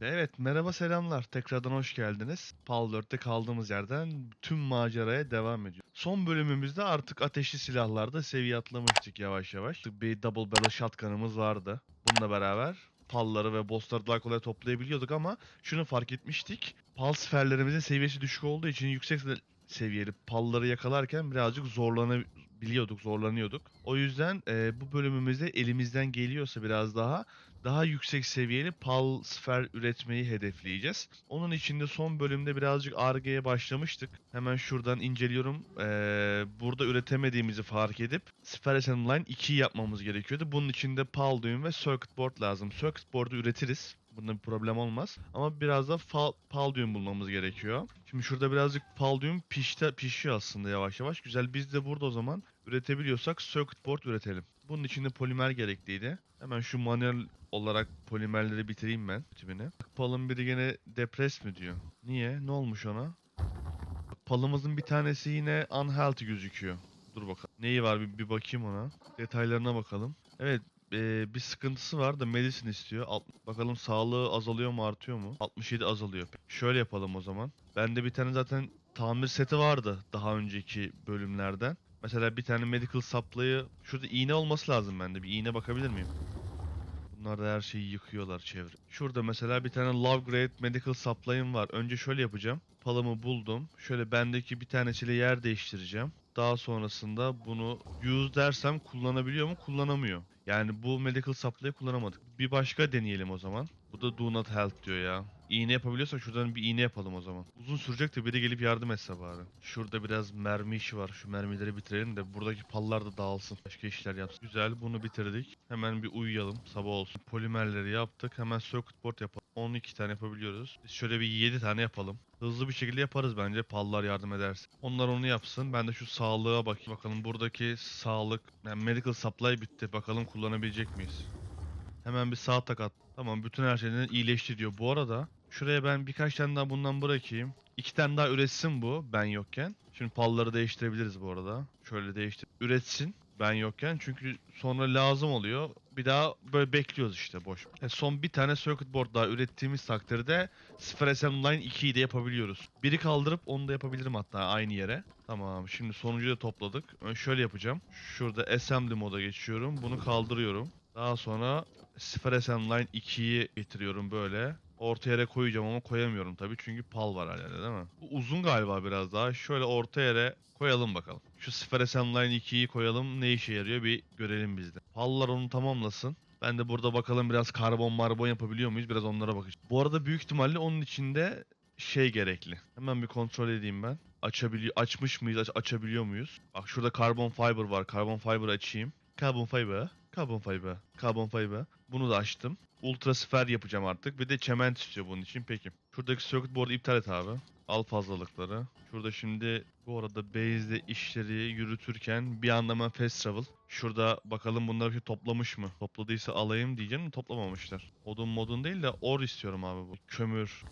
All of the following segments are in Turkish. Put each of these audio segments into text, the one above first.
Evet, merhaba selamlar. Tekrardan hoş geldiniz. Pal 4'te kaldığımız yerden tüm maceraya devam ediyor. Son bölümümüzde artık ateşli silahlarda seviye atlamıştık yavaş yavaş. Bir double barrel shotgun'ımız vardı. Bununla beraber palları ve bossları daha kolay toplayabiliyorduk ama şunu fark etmiştik. Pal siferlerimizin seviyesi düşük olduğu için yüksek se- seviyeli palları yakalarken birazcık zorlanabiliyorduk, zorlanıyorduk. O yüzden e, bu bölümümüzde elimizden geliyorsa biraz daha daha yüksek seviyeli pal sfer üretmeyi hedefleyeceğiz. Onun için de son bölümde birazcık ARGE'ye başlamıştık. Hemen şuradan inceliyorum. Ee, burada üretemediğimizi fark edip Sfer Assembly Line 2'yi yapmamız gerekiyordu. Bunun için de pal düğüm ve circuit board lazım. Circuit board'u üretiriz. Bunda bir problem olmaz. Ama biraz da fal, pal düğüm bulmamız gerekiyor. Şimdi şurada birazcık pal düğüm pişte, pişiyor aslında yavaş yavaş. Güzel biz de burada o zaman üretebiliyorsak circuit board üretelim. Bunun için de polimer gerekliydi. Hemen şu manuel olarak polimerleri bitireyim ben tümünü. Palın biri gene depres mi diyor. Niye? Ne olmuş ona? Palımızın bir tanesi yine unhealthy gözüküyor. Dur bakalım. Neyi var bir, bir bakayım ona. Detaylarına bakalım. Evet eee, bir sıkıntısı var da medicine istiyor. Alt- bakalım sağlığı azalıyor mu artıyor mu? 67 azalıyor. Şöyle yapalım o zaman. Bende bir tane zaten tamir seti vardı daha önceki bölümlerden. Mesela bir tane medical supply'ı şurada iğne olması lazım bende. Bir iğne bakabilir miyim? Bunlar da her şeyi yıkıyorlar çevre. Şurada mesela bir tane Love Grade Medical Supply'ım var. Önce şöyle yapacağım. Palımı buldum. Şöyle bendeki bir tanesiyle yer değiştireceğim. Daha sonrasında bunu use dersem kullanabiliyor mu? Kullanamıyor. Yani bu Medical Supply'ı kullanamadık. Bir başka deneyelim o zaman. Bu da Do Not Help diyor ya. İğne yapabiliyorsak şuradan bir iğne yapalım o zaman. Uzun sürecek de biri gelip yardım etse bari. Şurada biraz mermi işi var. Şu mermileri bitirelim de buradaki pallar da dağılsın. Başka işler yapsın. Güzel bunu bitirdik. Hemen bir uyuyalım. Sabah olsun. Polimerleri yaptık. Hemen circuit board yapalım. 12 tane yapabiliyoruz. Biz şöyle bir 7 tane yapalım. Hızlı bir şekilde yaparız bence. Pallar yardım ederse. Onlar onu yapsın. Ben de şu sağlığa bakayım. Bakalım buradaki sağlık, yani medical supply bitti. Bakalım kullanabilecek miyiz? Hemen bir sağ tak at. Tamam bütün her şeyden iyileşti diyor. Bu arada şuraya ben birkaç tane daha bundan bırakayım. İki tane daha üretsin bu ben yokken. Şimdi palları değiştirebiliriz bu arada. Şöyle değiştir. Üretsin ben yokken çünkü sonra lazım oluyor. Bir daha böyle bekliyoruz işte boş. E, son bir tane circuit board daha ürettiğimiz takdirde Sphere Assembly Line 2'yi de yapabiliyoruz. Biri kaldırıp onu da yapabilirim hatta aynı yere. Tamam şimdi sonuncuyu da topladık. Ön şöyle yapacağım. Şurada assembly moda geçiyorum. Bunu kaldırıyorum. Daha sonra Sphere Assembly Line 2'yi getiriyorum böyle. Orta yere koyacağım ama koyamıyorum tabii çünkü pal var hala değil mi? Bu uzun galiba biraz daha. Şöyle orta yere koyalım bakalım. Şu Sphere Assembly Line 2'yi koyalım. Ne işe yarıyor bir görelim biz de. Pallar onu tamamlasın. Ben de burada bakalım biraz karbon marbon yapabiliyor muyuz? Biraz onlara bakacağım. Bu arada büyük ihtimalle onun içinde şey gerekli. Hemen bir kontrol edeyim ben. Açabiliyor, açmış mıyız? Aç- açabiliyor muyuz? Bak şurada carbon fiber var. Carbon fiber açayım. Carbon fiber. Carbon fiber. Carbon fiber. Bunu da açtım. Ultra sfer yapacağım artık. Bir de çement istiyor bunun için. Peki. Şuradaki circuit board'u iptal et abi. Al fazlalıkları. Şurada şimdi bu arada base'de işleri yürütürken bir ben fast travel. Şurada bakalım bunlar bir toplamış mı? Topladıysa alayım diyeceğim toplamamışlar. Odun modun değil de or istiyorum abi bu. Kömür.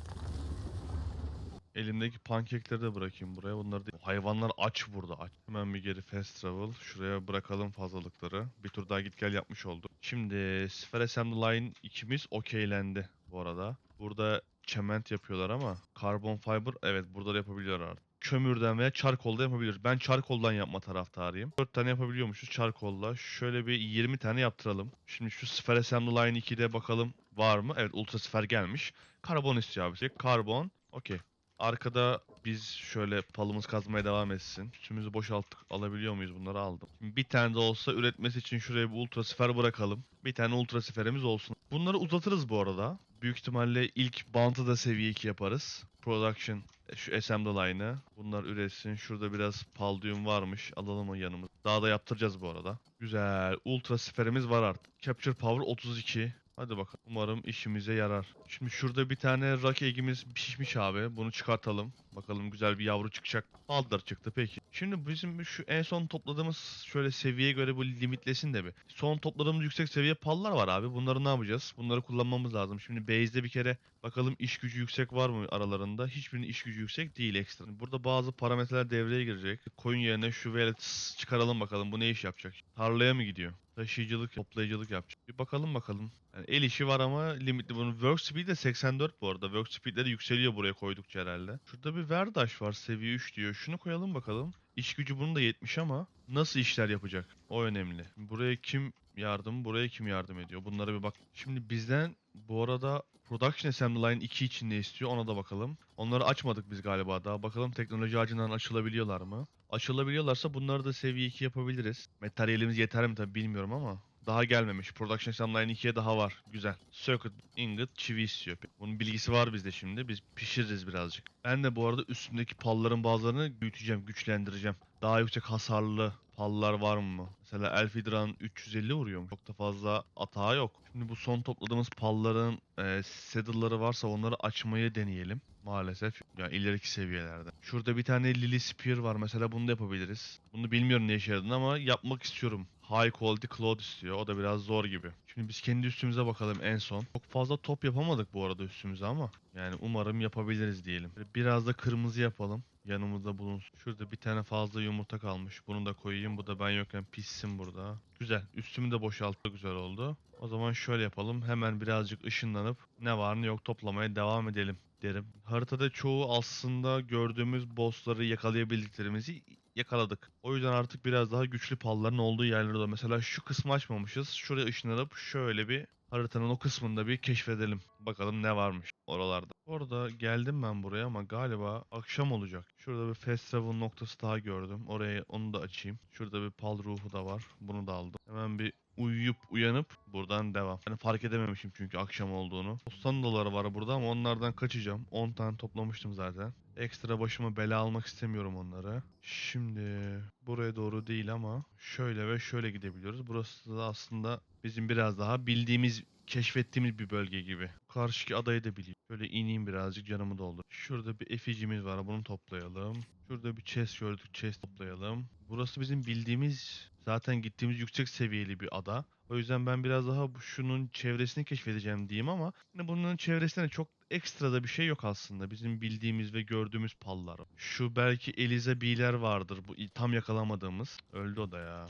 Elimdeki pankekleri de bırakayım buraya. Bunları değil. Hayvanlar aç burada aç. Hemen bir geri fast travel. Şuraya bırakalım fazlalıkları. Bir tur daha git gel yapmış olduk. Şimdi Sphere Assembly Line ikimiz okeylendi bu arada. Burada çement yapıyorlar ama carbon fiber evet burada da yapabiliyorlar artık. Kömürden veya charcoal'da yapabilir. Ben charcoal'dan yapma taraftarıyım. 4 tane yapabiliyormuşuz charcoal'la. Şöyle bir 20 tane yaptıralım. Şimdi şu Sphere Assembly Line 2'de bakalım var mı? Evet Ultra Sphere gelmiş. Karbon istiyor abi. Karbon. Okey. Arkada biz şöyle palımız kazmaya devam etsin. Üstümüzü boşalttık. Alabiliyor muyuz bunları aldım. Bir tane de olsa üretmesi için şuraya bir ultra sifer bırakalım. Bir tane ultra siferimiz olsun. Bunları uzatırız bu arada. Büyük ihtimalle ilk bantı da seviye 2 yaparız. Production e, şu assembly line'ı. Bunlar üretsin. Şurada biraz palladium varmış. Alalım o yanımız. Daha da yaptıracağız bu arada. Güzel. Ultra siferimiz var artık. Capture power 32. Hadi bakalım. Umarım işimize yarar. Şimdi şurada bir tane rak egimiz pişmiş abi. Bunu çıkartalım. Bakalım güzel bir yavru çıkacak. Aldır çıktı peki. Şimdi bizim şu en son topladığımız şöyle seviyeye göre bu limitlesin de bir. Son topladığımız yüksek seviye pallar var abi. Bunları ne yapacağız? Bunları kullanmamız lazım. Şimdi base'de bir kere Bakalım iş gücü yüksek var mı aralarında? Hiçbirinin iş gücü yüksek değil ekstra. Burada bazı parametreler devreye girecek. Koyun yerine şu velet çıkaralım bakalım bu ne iş yapacak? Tarlaya mı gidiyor? Taşıyıcılık, toplayıcılık yapacak. Bir bakalım bakalım. Yani el işi var ama limitli. Bunun work speed de 84 bu arada. Work speed'leri yükseliyor buraya koydukça herhalde. Şurada bir Verdaş var seviye 3 diyor. Şunu koyalım bakalım. İş gücü bunun da 70 ama nasıl işler yapacak? O önemli. Buraya kim yardım, buraya kim yardım ediyor? Bunlara bir bak. Şimdi bizden bu arada Production Assembly Line 2 için ne istiyor ona da bakalım. Onları açmadık biz galiba daha. Bakalım teknoloji ağacından açılabiliyorlar mı? Açılabiliyorlarsa bunları da seviye 2 yapabiliriz. Materyalimiz yeter mi tabi bilmiyorum ama. Daha gelmemiş. Production Assembly Line 2'ye daha var. Güzel. Circuit, ingot, çivi istiyor. Bunun bilgisi var bizde şimdi. Biz pişiririz birazcık. Ben de bu arada üstündeki palların bazılarını büyüteceğim, güçlendireceğim. Daha yüksek hasarlı pallar var mı? Mesela Elfidran 350 vuruyormuş. Çok da fazla atağı yok. Şimdi bu son topladığımız palların e, saddle'ları varsa onları açmayı deneyelim. Maalesef. Yani ileriki seviyelerde. Şurada bir tane Lily Spear var. Mesela bunu da yapabiliriz. Bunu bilmiyorum ne işe yaradığını ama yapmak istiyorum. High quality cloth istiyor. O da biraz zor gibi. Şimdi biz kendi üstümüze bakalım en son. Çok fazla top yapamadık bu arada üstümüze ama. Yani umarım yapabiliriz diyelim. Biraz da kırmızı yapalım. Yanımızda bulunsun. Şurada bir tane fazla yumurta kalmış. Bunu da koyayım. Bu da ben yokken pişsin burada. Güzel. Üstümü de boşalttı. Güzel oldu. O zaman şöyle yapalım. Hemen birazcık ışınlanıp ne var ne yok toplamaya devam edelim derim. Haritada çoğu aslında gördüğümüz bossları yakalayabildiklerimizi yakaladık. O yüzden artık biraz daha güçlü palların olduğu yerlerde de mesela şu kısmı açmamışız. Şuraya ışınlanıp şöyle bir haritanın o kısmında bir keşfedelim. Bakalım ne varmış oralarda. Orada geldim ben buraya ama galiba akşam olacak. Şurada bir fast travel noktası daha gördüm. Oraya onu da açayım. Şurada bir pal ruhu da var. Bunu da aldım. Hemen bir uyuyup uyanıp buradan devam. Yani fark edememişim çünkü akşam olduğunu. Sandaları var burada ama onlardan kaçacağım. 10 tane toplamıştım zaten. Ekstra başıma bela almak istemiyorum onları. Şimdi buraya doğru değil ama şöyle ve şöyle gidebiliyoruz. Burası da aslında bizim biraz daha bildiğimiz keşfettiğimiz bir bölge gibi. Karşıki adayı da biliyorum. Şöyle ineyim birazcık canımı doldur. Şurada bir eficimiz var bunu toplayalım. Şurada bir chest gördük chest toplayalım. Burası bizim bildiğimiz zaten gittiğimiz yüksek seviyeli bir ada. O yüzden ben biraz daha şunun çevresini keşfedeceğim diyeyim ama yine bunun çevresinde çok ekstra da bir şey yok aslında. Bizim bildiğimiz ve gördüğümüz pallar. Şu belki Eliza B'ler vardır. Bu tam yakalamadığımız. Öldü o da ya.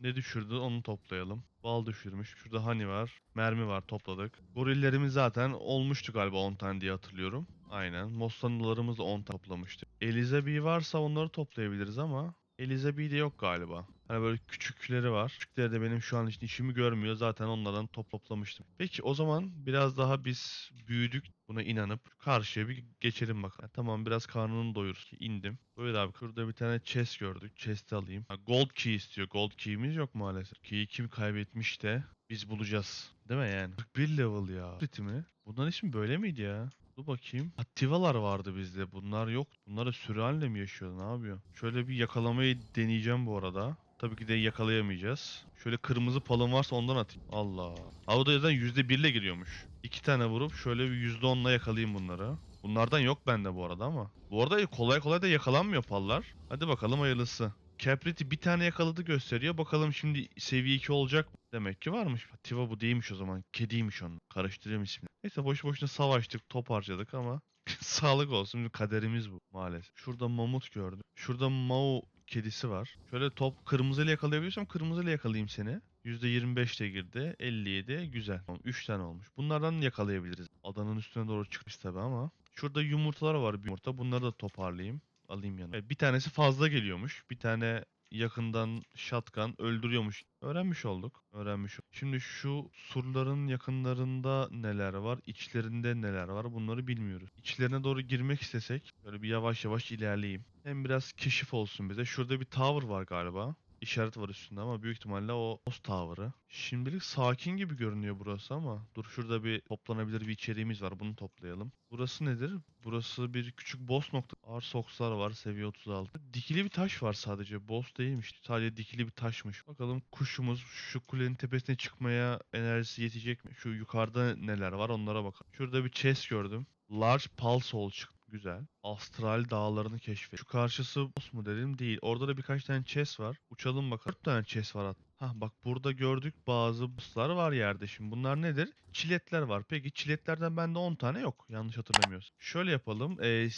Ne düşürdü onu toplayalım. Bal düşürmüş. Şurada hani var. Mermi var topladık. Gorillerimiz zaten olmuştu galiba 10 tane diye hatırlıyorum. Aynen. Mostanılarımız 10 toplamıştık. Elizabi varsa onları toplayabiliriz ama Elizabi de yok galiba. Hani böyle küçükleri var. Küçükleri de benim şu an için işimi görmüyor. Zaten onlardan top toplamıştım. Peki o zaman biraz daha biz büyüdük. Buna inanıp karşıya bir geçelim bakalım. Tamam biraz karnını doyurur. İndim. Böyle abi şurada bir tane chest gördük. Chest'i alayım. Ha, gold key istiyor. Gold key'imiz yok maalesef. Key'i kim kaybetmiş de biz bulacağız. Değil mi yani? 41 level ya. Ritmi. Bunların ismi böyle miydi ya? Dur bakayım. Aktivalar vardı bizde. Bunlar yok. Bunları sürü halinde mi yaşıyor? Ne yapıyor? Şöyle bir yakalamayı deneyeceğim bu arada. Tabii ki de yakalayamayacağız. Şöyle kırmızı palım varsa ondan atayım. Allah. Avda yüzden %1 ile giriyormuş. İki tane vurup şöyle bir %10'la yakalayayım bunları. Bunlardan yok bende bu arada ama. Bu arada kolay kolay da yakalanmıyor pallar. Hadi bakalım hayırlısı. Capriti bir tane yakaladı gösteriyor. Bakalım şimdi seviye 2 olacak? Demek ki varmış. Tiva bu değilmiş o zaman. Kediymiş onun. Karıştırıyorum ismini. Neyse boş boşuna savaştık. Top harcadık ama sağlık olsun. Bizim kaderimiz bu maalesef. Şurada mamut gördüm. Şurada Mao kedisi var. Şöyle top kırmızıyla yakalayabiliyorsam kırmızıyla yakalayayım seni. %25 de girdi. 57 güzel. 3 tane olmuş. Bunlardan yakalayabiliriz. Adanın üstüne doğru çıkmış tabi ama. Şurada yumurtalar var bir yumurta. Bunları da toparlayayım. Alayım yanıma. Bir tanesi fazla geliyormuş. Bir tane yakından shotgun öldürüyormuş. Öğrenmiş olduk. Öğrenmiş. Şimdi şu surların yakınlarında neler var, içlerinde neler var bunları bilmiyoruz. İçlerine doğru girmek istesek böyle bir yavaş yavaş ilerleyeyim. Hem biraz keşif olsun bize. Şurada bir tower var galiba. İşaret var üstünde ama büyük ihtimalle o Post Tower'ı. Şimdilik sakin gibi görünüyor burası ama dur şurada bir toplanabilir bir içeriğimiz var bunu toplayalım. Burası nedir? Burası bir küçük boss nokta. Arsox'lar var seviye 36. Dikili bir taş var sadece. Boss değilmiş. Sadece dikili bir taşmış. Bakalım kuşumuz şu kulenin tepesine çıkmaya enerjisi yetecek mi? Şu yukarıda neler var onlara bakalım. Şurada bir chest gördüm. Large Pulse Hole çıktı. Güzel. Astral dağlarını keşfet. Şu karşısı boss mu dedim değil. Orada da birkaç tane chest var. Uçalım bakalım. 4 tane chest var. hat- Hah bak burada gördük bazı buslar var yerde. Şimdi bunlar nedir? Çiletler var. Peki çiletlerden bende 10 tane yok. Yanlış hatırlamıyorsam. Şöyle yapalım. Ee,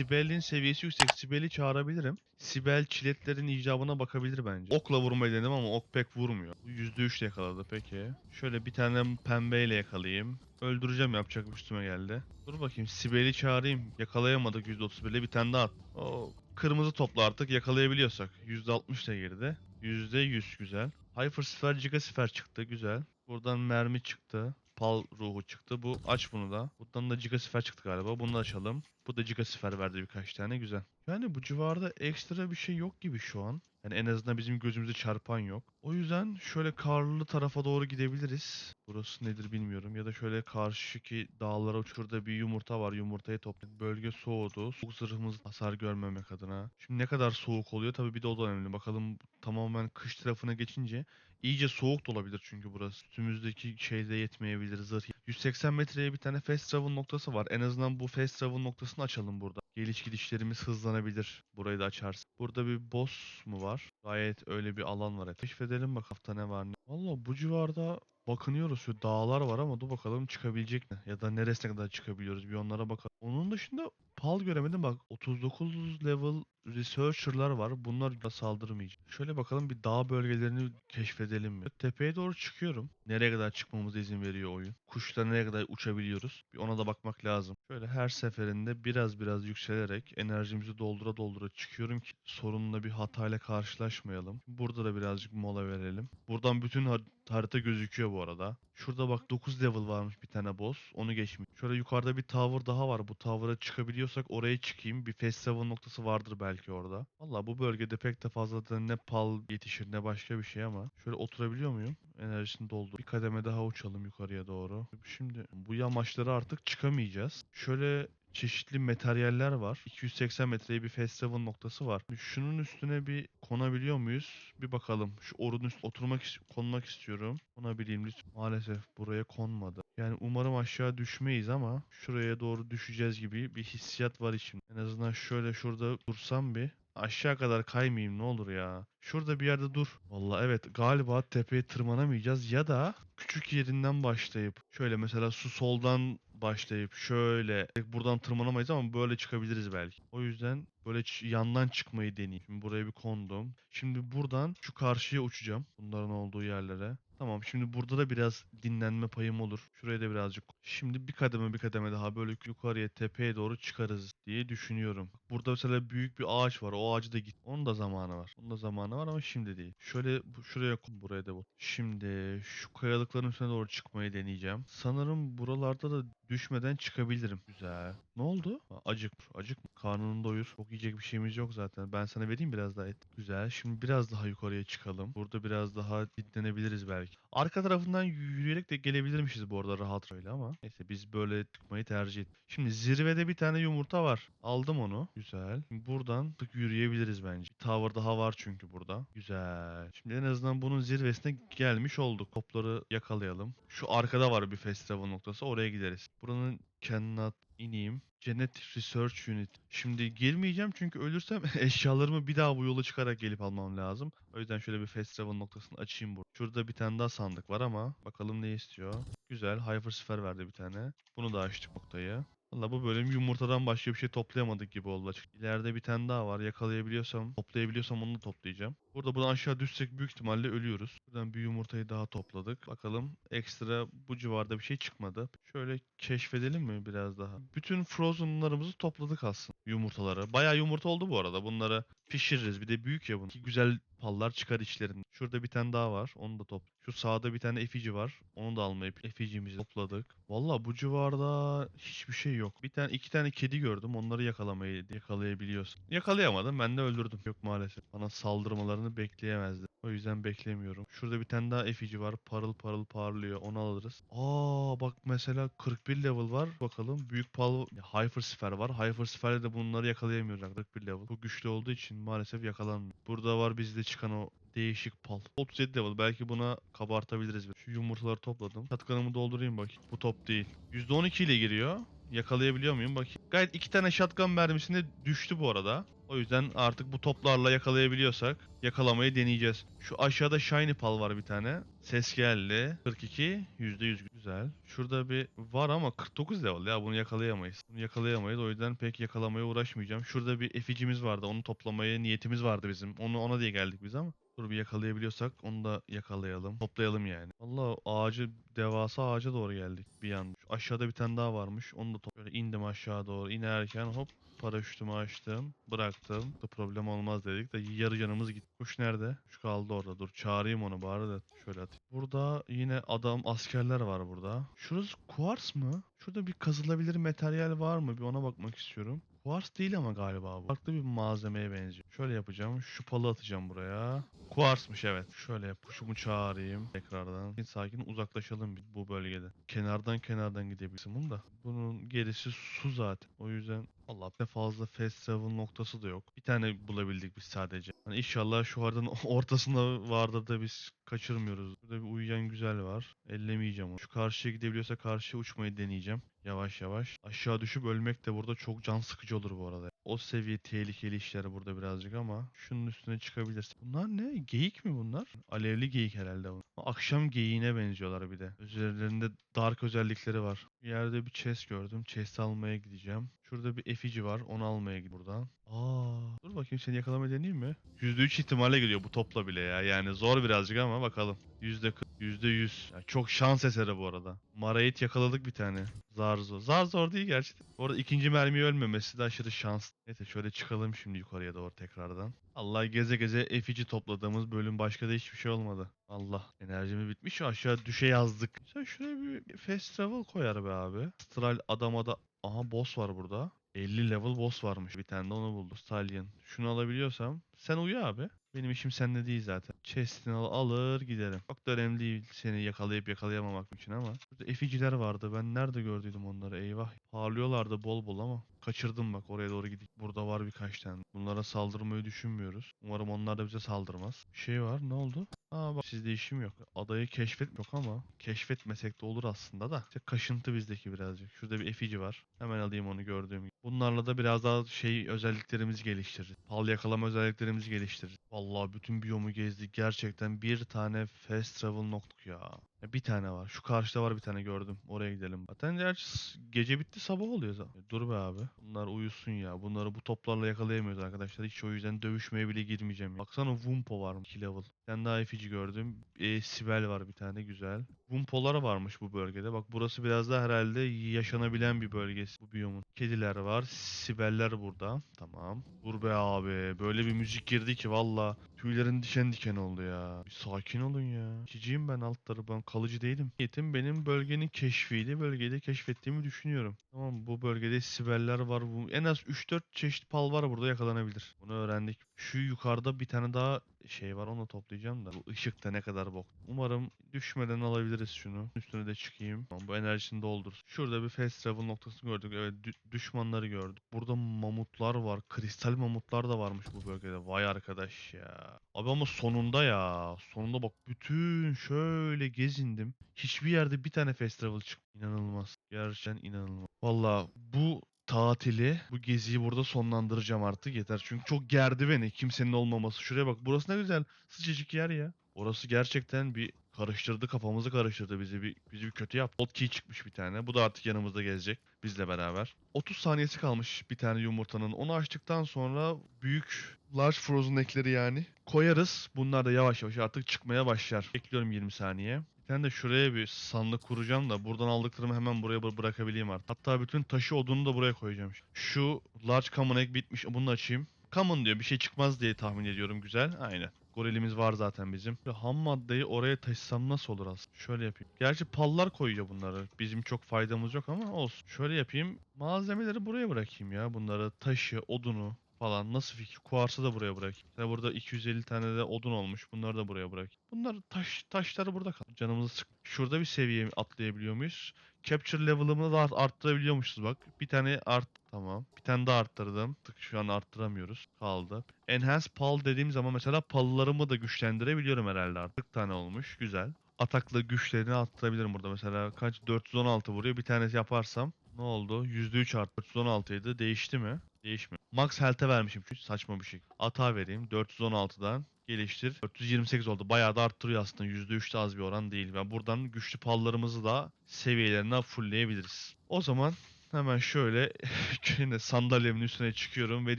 Sibel'in seviyesi yüksek. Sibel'i çağırabilirim. Sibel çiletlerin icabına bakabilir bence. Okla vurmayı denedim ama ok pek vurmuyor. Bu %3 de yakaladı peki. Şöyle bir tane pembeyle yakalayayım. Öldüreceğim yapacak üstüme geldi. Dur bakayım Sibel'i çağırayım. Yakalayamadık %31'le bir tane daha at. O kırmızı topla artık yakalayabiliyorsak. %60 da girdi. %100 güzel. Hypersfer Gigasfer çıktı güzel. Buradan mermi çıktı. Pal ruhu çıktı. Bu aç bunu da. Buradan da Gigasfer çıktı galiba. Bunu da açalım. Bu da Gigasfer verdi birkaç tane güzel. Yani bu civarda ekstra bir şey yok gibi şu an. Yani en azından bizim gözümüze çarpan yok. O yüzden şöyle karlı tarafa doğru gidebiliriz. Burası nedir bilmiyorum. Ya da şöyle karşıki dağlara şurada bir yumurta var. Yumurtayı topladık. Bölge soğudu. Soğuk zırhımız hasar görmemek adına. Şimdi ne kadar soğuk oluyor? Tabii bir de o da önemli. Bakalım tamamen kış tarafına geçince iyice soğuk da olabilir çünkü burası. Üstümüzdeki şeyde yetmeyebilir zırh. 180 metreye bir tane fast travel noktası var. En azından bu fast travel noktasını açalım burada. Geliş gidişlerimiz hızlanabilir. Burayı da açarsın. Burada bir boss mu var? Gayet öyle bir alan var. Keşfedelim bak hafta ne var ne. Valla bu civarda bakınıyoruz. Şu dağlar var ama dur bakalım çıkabilecek mi? Ya da neresine kadar çıkabiliyoruz bir onlara bakalım. Onun dışında pal göremedim bak 39 level researcher'lar var. Bunlar da saldırmayacak. Şöyle bakalım bir dağ bölgelerini keşfedelim mi? Tepeye doğru çıkıyorum. Nereye kadar çıkmamıza izin veriyor oyun. Kuşlar nereye kadar uçabiliyoruz? Bir ona da bakmak lazım. Şöyle her seferinde biraz biraz yükselerek enerjimizi doldura doldura çıkıyorum ki sorunla bir hatayla karşılaşmayalım. Burada da birazcık mola verelim. Buradan bütün har- harita gözüküyor bu arada. Şurada bak 9 level varmış bir tane boss. Onu geçmiş. Şöyle yukarıda bir tower daha var. Bu tower'a çıkabiliyorsak oraya çıkayım. Bir festival noktası vardır belki orada. Valla bu bölgede pek de fazla da ne pal yetişir ne başka bir şey ama. Şöyle oturabiliyor muyum? Enerjisini doldur. Bir kademe daha uçalım yukarıya doğru. Şimdi bu yamaçlara artık çıkamayacağız. Şöyle çeşitli materyaller var. 280 metreye bir festival noktası var. Şunun üstüne bir konabiliyor muyuz? Bir bakalım. Şu orun üstüne oturmak konmak istiyorum. Konabileyim lütfen. Maalesef buraya konmadı. Yani umarım aşağı düşmeyiz ama şuraya doğru düşeceğiz gibi bir hissiyat var içimde. En azından şöyle şurada dursam bir. Aşağı kadar kaymayayım ne olur ya. Şurada bir yerde dur. Vallahi evet galiba tepeye tırmanamayacağız ya da küçük yerinden başlayıp şöyle mesela su soldan başlayıp şöyle buradan tırmanamayız ama böyle çıkabiliriz belki. O yüzden böyle yandan çıkmayı deneyeyim. Şimdi buraya bir kondum. Şimdi buradan şu karşıya uçacağım. Bunların olduğu yerlere. Tamam şimdi burada da biraz dinlenme payım olur. Şuraya da birazcık. Şimdi bir kademe bir kademe daha böyle yukarıya tepeye doğru çıkarız diye düşünüyorum. Burada mesela büyük bir ağaç var. O ağacı da git. Onun da zamanı var. Onun da zamanı var ama şimdi değil. Şöyle şuraya buraya da bu. Şimdi şu kayalıkların üstüne doğru çıkmayı deneyeceğim. Sanırım buralarda da düşmeden çıkabilirim. Güzel. Ne oldu? Ha, Acık. Acık. Karnını doyur. Çok yiyecek bir şeyimiz yok zaten. Ben sana vereyim biraz daha et. Güzel. Şimdi biraz daha yukarıya çıkalım. Burada biraz daha dinlenebiliriz belki. Arka tarafından yürüyerek de gelebilirmişiz bu arada rahat öyle ama. Neyse biz böyle çıkmayı tercih ettik. Şimdi zirvede bir tane yumurta var. Aldım onu. Güzel. Şimdi buradan tık yürüyebiliriz bence. Bir tower daha var çünkü burada. Güzel. Şimdi en azından bunun zirvesine gelmiş olduk. Topları yakalayalım. Şu arkada var bir festival noktası. Oraya gideriz. Buranın cannot ineyim. Genetic Research Unit. Şimdi girmeyeceğim çünkü ölürsem eşyalarımı bir daha bu yola çıkarak gelip almam lazım. O yüzden şöyle bir festival noktasını açayım burada. Şurada bir tane daha sandık var ama bakalım ne istiyor. Güzel. Hypersfer verdi bir tane. Bunu da açtık noktayı. Valla bu bölüm yumurtadan başka bir şey toplayamadık gibi oldu açık. İleride bir tane daha var. Yakalayabiliyorsam, toplayabiliyorsam onu da toplayacağım. Burada buradan aşağı düşsek büyük ihtimalle ölüyoruz. Buradan bir yumurtayı daha topladık. Bakalım ekstra bu civarda bir şey çıkmadı. Şöyle keşfedelim mi biraz daha? Bütün frozenlarımızı topladık aslında. Yumurtaları. Bayağı yumurta oldu bu arada. Bunları pişiririz. Bir de büyük ya bunun. İki güzel pallar çıkar içlerinden. Şurada bir tane daha var. Onu da top. Şu sağda bir tane efici var. Onu da almayıp eficimizi topladık. Valla bu civarda hiçbir şey yok. Bir tane iki tane kedi gördüm. Onları yakalamayı yakalayabiliyorsun. Yakalayamadım. Ben de öldürdüm. Yok maalesef. Bana saldırmalarını bekleyemezdi. O yüzden beklemiyorum. Şurada bir tane daha efici var. Parıl parıl parlıyor. Onu alırız. Aa bak mesela 41 level var. Bakalım. Büyük pal Hypersfer var. Hypersfer'de de bunları yakalayamıyoruz. 41 level. Bu güçlü olduğu için maalesef yakalanmıyor. Burada var bizde çıkan o değişik pal. 37 level. Belki buna kabartabiliriz. Şu yumurtaları topladım. Şatkanımı doldurayım bakayım. Bu top değil. %12 ile giriyor. Yakalayabiliyor muyum? Bakayım. Gayet iki tane shotgun mermisinde düştü bu arada. O yüzden artık bu toplarla yakalayabiliyorsak yakalamayı deneyeceğiz. Şu aşağıda Shiny Pal var bir tane. Ses geldi. 42, %100 güzel. Şurada bir var ama 49 level ya bunu yakalayamayız. Bunu yakalayamayız o yüzden pek yakalamaya uğraşmayacağım. Şurada bir eficimiz vardı onu toplamaya niyetimiz vardı bizim. Onu ona diye geldik biz ama. Dur bir yakalayabiliyorsak onu da yakalayalım. Toplayalım yani. Allah ağacı devasa ağaca doğru geldik bir an. Aşağıda bir tane daha varmış. Onu da top Böyle indim aşağı doğru. İnerken hop paraşütümü açtım. Bıraktım. Da problem olmaz dedik de yarı canımız gitti. Kuş nerede? Şu kaldı orada. Dur çağırayım onu bari de şöyle atayım. Burada yine adam askerler var burada. Şurası kuars mı? Şurada bir kazılabilir materyal var mı? Bir ona bakmak istiyorum. Kuars değil ama galiba bu. Farklı bir malzemeye benziyor. Şöyle yapacağım. Şu palı atacağım buraya. Kuarsmış evet. Şöyle yap. Kuşumu çağırayım tekrardan. Sakin sakin uzaklaşalım biz bu bölgede. Kenardan kenardan gidebilirsin bunu da. Bunun gerisi su zaten. O yüzden Allah ne fazla fast travel noktası da yok. Bir tane bulabildik biz sadece. Hani inşallah şu haritanın ortasında vardır da biz kaçırmıyoruz. Burada bir uyuyan güzel var. Ellemeyeceğim onu. Şu karşıya gidebiliyorsa karşıya uçmayı deneyeceğim. Yavaş yavaş. Aşağı düşüp ölmek de burada çok can sıkıcı olur bu arada. O seviye tehlikeli işler burada birazcık ama şunun üstüne çıkabilirsin. Bunlar ne? Geyik mi bunlar? Alevli geyik herhalde bu. Akşam geyiğine benziyorlar bir de. Üzerlerinde dark özellikleri var. Bir yerde bir chest gördüm. Chest almaya gideceğim. Şurada bir efici var. Onu almaya gidiyorum buradan. Aa, dur bakayım seni yakalamayı deneyeyim mi? %3 ihtimale geliyor bu topla bile ya. Yani zor birazcık ama bakalım. %40, %100. Yani çok şans eseri bu arada. Marayit yakaladık bir tane. Zar zor. Zar zor değil gerçekten. Bu arada ikinci mermi ölmemesi de aşırı şans. Neyse şöyle çıkalım şimdi yukarıya doğru tekrardan. Allah geze geze efici topladığımız bölüm başka da hiçbir şey olmadı. Allah enerjimi bitmiş aşağı düşe yazdık. Sen şuraya bir fast travel koyar be abi. Astral adamada Aha boss var burada. 50 level boss varmış. Bir tane de onu buldu. Stallion. Şunu alabiliyorsam sen uyu abi. Benim işim sende değil zaten. Chest'ini al, alır giderim. Çok da önemli değil seni yakalayıp yakalayamamak için ama. Burada eficiler vardı. Ben nerede gördüydüm onları? Eyvah. Parlıyorlardı bol bol ama. Kaçırdım bak oraya doğru gidip. Burada var birkaç tane. Bunlara saldırmayı düşünmüyoruz. Umarım onlar da bize saldırmaz. Bir şey var. Ne oldu? Aa bak sizde işim yok. Adayı keşfet yok ama keşfetmesek de olur aslında da. İşte kaşıntı bizdeki birazcık. Şurada bir efici var. Hemen alayım onu gördüğüm gibi. Bunlarla da biraz daha şey özelliklerimizi geliştiririz. Pal yakalama özelliklerimizi geliştiririz. Vallahi bütün biyomu gezdik. Gerçekten bir tane fast travel noktuk ya. Bir tane var. Şu karşıda var bir tane gördüm. Oraya gidelim. Zaten gerçi gece bitti sabah oluyor zaten. Dur be abi. Bunlar uyusun ya. Bunları bu toplarla yakalayamıyoruz arkadaşlar. Hiç o yüzden dövüşmeye bile girmeyeceğim. ya. Baksana Wumpo var 2 level. Bir tane daha efici gördüm. E, Sibel var bir tane güzel. Wumpo'lar varmış bu bölgede. Bak burası biraz daha herhalde yaşanabilen bir bölgesi bu biyomun. Kediler var. Sibeller burada. Tamam. Dur be abi. Böyle bir müzik girdi ki valla. Tüylerin diken diken oldu ya. Bir sakin olun ya. Çiciyim ben altları ben kalıcı değilim. Niyetim benim bölgenin keşfiydi. Bölgede keşfettiğimi düşünüyorum. Tamam bu bölgede sibeller var. En az 3-4 çeşit pal var burada yakalanabilir. Bunu öğrendik. Şu yukarıda bir tane daha şey var onu toplayacağım da. Bu ışık da ne kadar bok. Umarım düşmeden alabiliriz şunu. Üstüne de çıkayım. Tamam, bu enerjisini doldur. Şurada bir fast travel noktasını gördük. Evet dü- düşmanları gördük. Burada mamutlar var. Kristal mamutlar da varmış bu bölgede. Vay arkadaş ya. Abi ama sonunda ya. Sonunda bak bütün şöyle gezindim. Hiçbir yerde bir tane fast travel çık. İnanılmaz. Gerçekten inanılmaz. Valla bu tatili, bu geziyi burada sonlandıracağım artık yeter. Çünkü çok gerdi beni kimsenin olmaması. Şuraya bak burası ne güzel sıcacık yer ya. Orası gerçekten bir karıştırdı kafamızı karıştırdı bizi bir bizi bir kötü yaptı. Hotkey çıkmış bir tane. Bu da artık yanımızda gezecek bizle beraber. 30 saniyesi kalmış bir tane yumurtanın. Onu açtıktan sonra büyük large frozen ekleri yani koyarız. Bunlar da yavaş yavaş artık çıkmaya başlar. Bekliyorum 20 saniye. Tane de şuraya bir sandık kuracağım da buradan aldıklarımı hemen buraya bı- bırakabileyim artık. Hatta bütün taşı odunu da buraya koyacağım. Şu large common egg bitmiş. Bunu da açayım. Common diyor bir şey çıkmaz diye tahmin ediyorum. Güzel. Aynen. Gorilimiz var zaten bizim. Ve ham maddeyi oraya taşısam nasıl olur aslında? Şöyle yapayım. Gerçi pallar koyuyor bunları. Bizim çok faydamız yok ama olsun. Şöyle yapayım. Malzemeleri buraya bırakayım ya. Bunları taşı, odunu falan. Nasıl fikir? Kuarsı da buraya bırakayım. Mesela burada 250 tane de odun olmuş. Bunları da buraya bırakayım. Bunlar taş taşları burada kal. Canımızı sık. Şurada bir seviye atlayabiliyor muyuz? Capture level'ımı da art- arttırabiliyormuşuz bak. Bir tane art tamam. Bir tane daha arttırdım. Tık şu an arttıramıyoruz. Kaldı. Enhance pal dediğim zaman mesela pallarımı da güçlendirebiliyorum herhalde artık. 40 tane olmuş. Güzel. Atakla güçlerini arttırabilirim burada. Mesela kaç 416 vuruyor. Bir tanesi yaparsam ne oldu? %3 arttı. 416 idi. Değişti mi? Değişmiyor. Max health'e vermişim çünkü saçma bir şey. Ata vereyim 416'dan geliştir. 428 oldu. Bayağı da arttırıyor aslında. %3 de az bir oran değil. Ben buradan güçlü pallarımızı da seviyelerine fullleyebiliriz. O zaman hemen şöyle yine sandalyemin üstüne çıkıyorum ve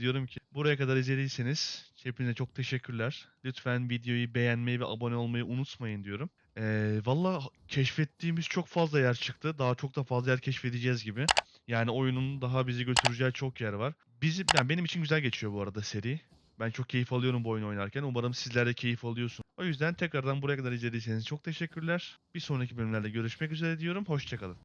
diyorum ki buraya kadar izlediyseniz hepinize çok teşekkürler. Lütfen videoyu beğenmeyi ve abone olmayı unutmayın diyorum. Ee, Valla keşfettiğimiz çok fazla yer çıktı. Daha çok da fazla yer keşfedeceğiz gibi. Yani oyunun daha bizi götüreceği çok yer var. Bizim, yani benim için güzel geçiyor bu arada seri. Ben çok keyif alıyorum bu oyunu oynarken. Umarım sizler de keyif alıyorsunuz. O yüzden tekrardan buraya kadar izlediyseniz çok teşekkürler. Bir sonraki bölümlerde görüşmek üzere diyorum. Hoşçakalın.